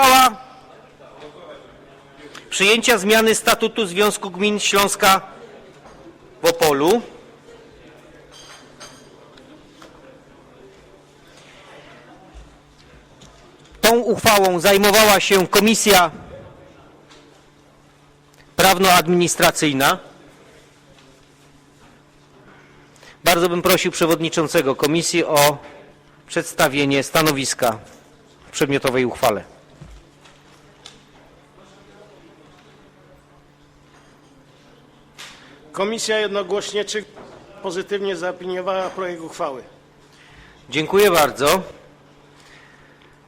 Uchwała przyjęcia zmiany statutu Związku Gmin Śląska w Opolu. Tą uchwałą zajmowała się Komisja Prawno-Administracyjna. Bardzo bym prosił przewodniczącego komisji o przedstawienie stanowiska w przedmiotowej uchwale. Komisja jednogłośnie czy pozytywnie zaopiniowała projekt uchwały. Dziękuję bardzo.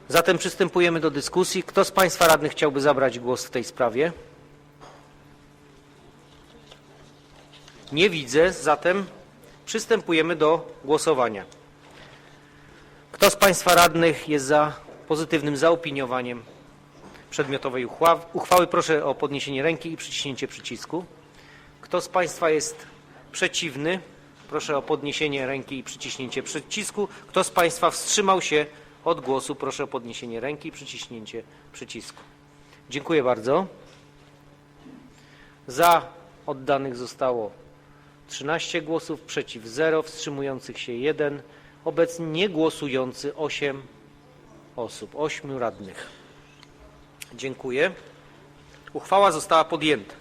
Zatem przystępujemy do dyskusji. Kto z Państwa radnych chciałby zabrać głos w tej sprawie? Nie widzę, zatem przystępujemy do głosowania. Kto z Państwa radnych jest za pozytywnym zaopiniowaniem przedmiotowej uchwa- uchwały? Proszę o podniesienie ręki i przyciśnięcie przycisku. Kto z Państwa jest przeciwny? Proszę o podniesienie ręki i przyciśnięcie przycisku. Kto z Państwa wstrzymał się od głosu? Proszę o podniesienie ręki i przyciśnięcie przycisku. Dziękuję bardzo. Za oddanych zostało 13 głosów, przeciw 0, wstrzymujących się 1, obecnie niegłosujący 8 osób, 8 radnych. Dziękuję. Uchwała została podjęta.